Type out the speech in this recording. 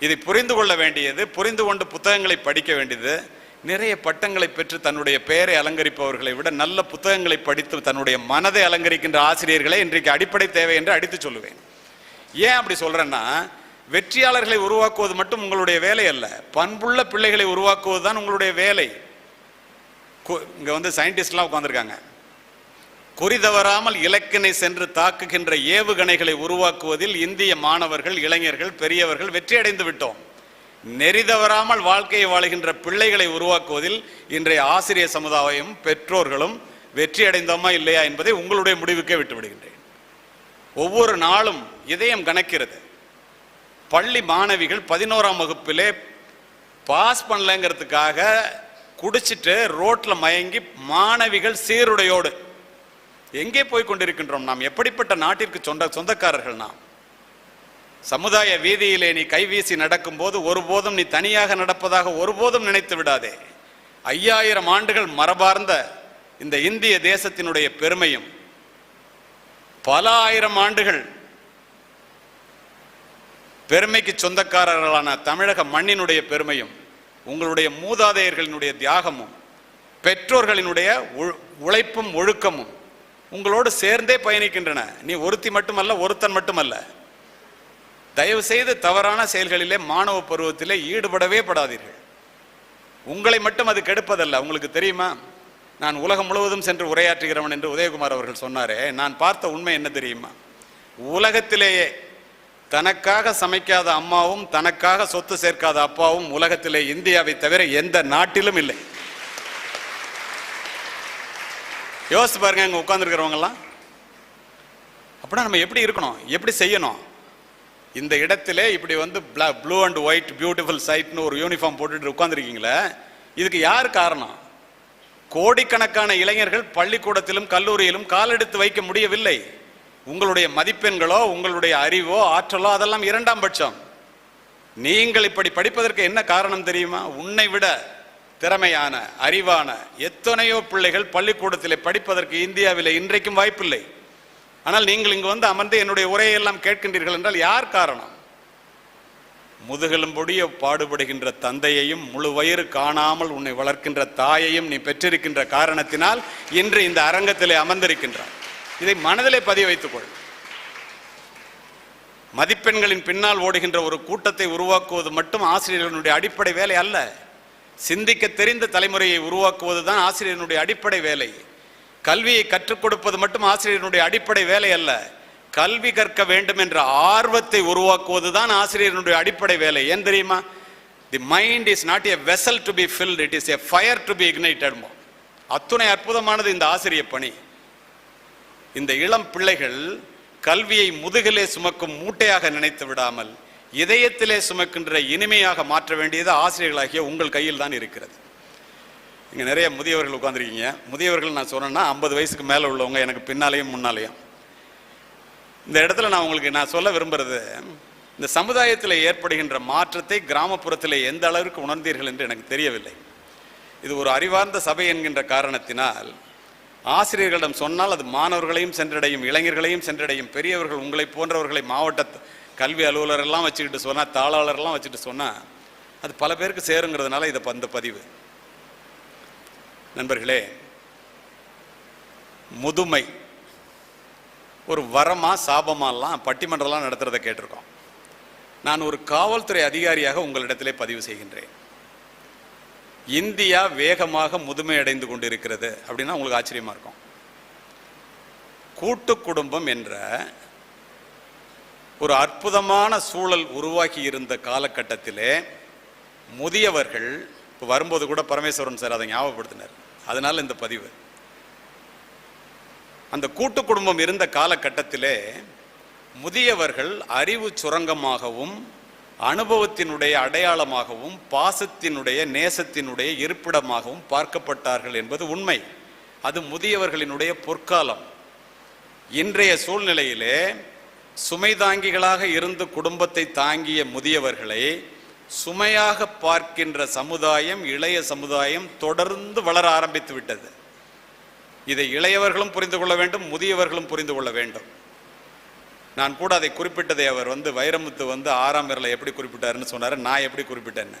இதை புரிந்து கொள்ள வேண்டியது புரிந்து கொண்டு புத்தகங்களை படிக்க வேண்டியது. நிறைய பட்டங்களை பெற்று தன்னுடைய பெயரை அலங்கரிப்பவர்களை விட நல்ல புத்தகங்களை படித்து தன்னுடைய மனதை அலங்கரிக்கின்ற ஆசிரியர்களே இன்றைக்கு அடிப்படை தேவை என்று அடித்து சொல்லுவேன். ஏன் அப்படி சொல்றேன்னா வெற்றியாளர்களை உருவாக்குவது மட்டும் உங்களுடைய வேலை அல்ல. பண்புள்ள பிள்ளைகளை உருவாக்குவது தான் உங்களுடைய வேலை. கு- இங்க வந்து சயின்டிஸ்ட்லாம் உட்காந்துருக்காங்க குறிதவறாமல் இலக்கினை சென்று தாக்குகின்ற ஏவுகணைகளை உருவாக்குவதில் இந்திய மாணவர்கள் இளைஞர்கள் பெரியவர்கள் வெற்றியடைந்து விட்டோம். நெறி தவறாமல் வாழ்க்கையை வாழுகின்ற பிள்ளைகளை உருவாக்குவதில் இன்றைய ஆசிரியர் சமுதாயம் பெற்றோர்களும் வெற்றி அடைந்தோமா இல்லையா என்பதை உங்களுடைய முடிவுக்கே விட்டுவிடுகின்றேன். ஒவ்வொரு நாளும் இதயம் கணக்கிறது பள்ளி மாணவிகள் பதினோராம் வகுப்பிலே பாஸ் பண்ணலங்கிறதுக்காக குடிச்சிட்டு ரோட்டில் மயங்கி மாணவிகள் சீருடையோடு எங்கே போய் கொண்டிருக்கின்றோம் நாம்? எப்படிப்பட்ட நாட்டிற்கு சொந்த சொந்தக்காரர்கள் நாம்? சமுதாய வீதியிலே நீ கைவீசி நடக்கும்போது ஒருபோதும் நீ தனியாக நடப்பதாக ஒருபோதும் நினைத்து விடாதே. ஐயாயிரம் ஆண்டுகள் மரபார்ந்த இந்த இந்திய தேசத்தினுடைய பெருமையும் பல ஆயிரம் ஆண்டுகள் பெருமைக்கு சொந்தக்காரர்களான தமிழக மண்ணினுடைய பெருமையும் உங்களுடைய மூதாதையர்களினுடைய தியாகமும் பெற்றோர்களினுடைய உழைப்பும் ஒழுக்கமும் உங்களோடு சேர்ந்தே பயணிக்கின்றன. நீ ஒருத்தி மட்டுமல்ல ஒருத்தன் மட்டுமல்ல. தயவு செய்து தவறான செயல்களிலே மாணவ பருவத்திலே ஈடுபடவே படாதீர்கள். உங்களை மட்டும் அது கெடுப்பதல்ல. உங்களுக்கு தெரியுமா? நான் உலகம் முழுவதும் சென்று உரையாற்றுகிறவன் என்று உதயகுமார் அவர்கள் சொன்னாரே நான் பார்த்த உண்மை என்ன தெரியுமா? உலகத்திலேயே தனக்காக சமைக்காத அம்மாவும் தனக்காக சொத்து சேர்க்காத அப்பாவும் உலகத்திலே இந்தியாவை தவிர எந்த நாட்டிலும் இல்லை. யோசிச்சு பாருங்க இங்கே உட்காந்துருக்கிறவங்கலாம் அப்படின்னா நம்ம எப்படி இருக்கணும்? எப்படி செய்யணும்? இந்த இடத்திலே இப்படி வந்து ப்ளூ அண்ட் ஒயிட் பியூட்டிஃபுல் சைட்னு ஒரு யூனிஃபார்ம் போட்டுட்டு உட்காந்துருக்கீங்களே இதுக்கு யார் காரணம்? கோடிக்கணக்கான இளைஞர்கள் பள்ளிக்கூடத்திலும் கல்லூரியிலும் காலெடுத்து வைக்க முடியவில்லை. உங்களுடைய மதிப்பெண்களோ உங்களுடைய அறிவோ ஆற்றலோ அதெல்லாம் இரண்டாம் பட்சம். நீங்கள் இப்படி படிப்பதற்கு என்ன காரணம் தெரியுமா? உன்னை விட திறமையான அறிவான எத்தனையோ பிள்ளைகள் பள்ளிக்கூடத்திலே படிப்பதற்கு இந்தியாவில் இன்றைக்கும் வாய்ப்பில்லை. ஆனால் நீங்கள் இங்கு வந்து அமர்ந்து என்னுடைய உரையெல்லாம் கேட்கின்றீர்கள் என்றால் யார் காரணம்? முதுகெலும்பொடிய பாடுபடுகின்ற தந்தையையும் முழு வயிறு காணாமல் உன்னை வளர்க்கின்ற தாயையும் நீ பெற்றிருக்கின்ற காரணத்தினால் இன்று இந்த அரங்கத்திலே அமர்ந்திருக்கின்றார் இதை மனதிலே பதிய வைத்துக்கொள் மதிப்பெண்களின் பின்னால் ஓடுகின்ற ஒரு கூட்டத்தை உருவாக்குவது மட்டும் ஆசிரியர்களுடைய அடிப்படை வேலை அல்ல. சிந்திக்க தெரிந்த தலைமுறையை உருவாக்குவது தான் ஆசிரியர்களுடைய அடிப்படை வேலை. கல்வியை கற்றுக் கொடுப்பது மட்டும் ஆசிரியனுடைய அடிப்படை வேலை அல்ல. கல்வி கற்க வேண்டும் என்ற ஆர்வத்தை உருவாக்குவது தான் ஆசிரியர்களுடைய அடிப்படை வேலை. ஏன் தெரியுமா? The mind is not a vessel to be filled it is a fire to be ignited அத்துணை அற்புதமானது இந்த ஆசிரியர் பணி. இந்த இளம் பிள்ளைகள் கல்வியை முதுகிலே சுமக்கும் மூட்டையாக நினைத்து விடாமல் இதயத்திலே சுமக்கின்ற இனிமையாக மாற்ற வேண்டியது ஆசிரியர்களாகிய உங்கள் கையில் தான் இருக்கிறது. இங்கே நிறைய முதியவர்கள் உட்காந்துருக்கீங்க முதியவர்கள் நான் சொன்னேன்னா ஐம்பது வயசுக்கு மேலே உள்ளவங்க எனக்கு பின்னாலேயும் முன்னாலேயும். இந்த இடத்துல நான் உங்களுக்கு நான் சொல்ல விரும்புறது இந்த சமுதாயத்தில் ஏற்படுகின்ற மாற்றத்தை கிராமப்புறத்தில் எந்த அளவிற்கு உணர்ந்தீர்கள் என்று எனக்கு தெரியவில்லை. இது ஒரு அறிவார்ந்த சபை என்கின்ற காரணத்தினால் ஆசிரியர்களிடம் சொன்னால் அது மாணவர்களையும் சென்றடையும் இளைஞர்களையும் சென்றடையும் பெரியவர்கள் உங்களை போன்றவர்களை மாவட்ட கல்வி அலுவலரெல்லாம் வச்சுக்கிட்டு சொன்னால் தாளாளர்லாம் வச்சுட்டு சொன்னால் அது பல பேருக்கு சேருங்கிறதுனால இதை அந்த பதிவு. நண்பர்களே முதுமை ஒரு வரமா சாபமாலாம் பட்டிமன்றம்லாம் நடத்துகிறத கேட்டிருக்கோம். நான் ஒரு காவல்துறை அதிகாரியாக உங்களிடத்திலே பதிவு செய்கின்றேன். இந்தியா வேகமாக முதுமை அடைந்து கொண்டிருக்கிறது அப்படின்னா உங்களுக்கு ஆச்சரியமாக இருக்கும். கூட்டு குடும்பம் என்ற ஒரு அற்புதமான சூழல் உருவாக்கி இருந்த காலகட்டத்திலே முதியவர்கள் இப்போ வரும்போது கூட பரமேஸ்வரன் சார் அதை ஞாபகப்படுத்தினார். அதனால் இந்த பதிவு. அந்த கூட்டு குடும்பம் இருந்த காலகட்டத்திலே முதியவர்கள் அறிவு சுரங்கமாகவும் அனுபவத்தினுடைய அடையாளமாகவும் பாசத்தினுடைய நேசத்தினுடைய இருப்பிடமாகவும் பார்க்கப்பட்டார்கள் என்பது உண்மை. அது முதியவர்களினுடைய பொற்காலம். இன்றைய சூழ்நிலையிலே சுமை தாங்கிகளாக இருந்து குடும்பத்தை தாங்கிய முதியவர்களை சுமையாக பார்க்கின்ற சமுதாயம் இளைய சமுதாயம் தொடர்ந்து வளர ஆரம்பித்து விட்டது. இதை இளையவர்களும் புரிந்து கொள்ள வேண்டும் முதியவர்களும் புரிந்து கொள்ள வேண்டும். நான் கூட அதை குறிப்பிட்டதை அவர் வந்து வைரமுத்து வந்து ஆறாம் விரலை எப்படி குறிப்பிட்டாருன்னு சொன்னார் நான் எப்படி குறிப்பிட்டேன்னு.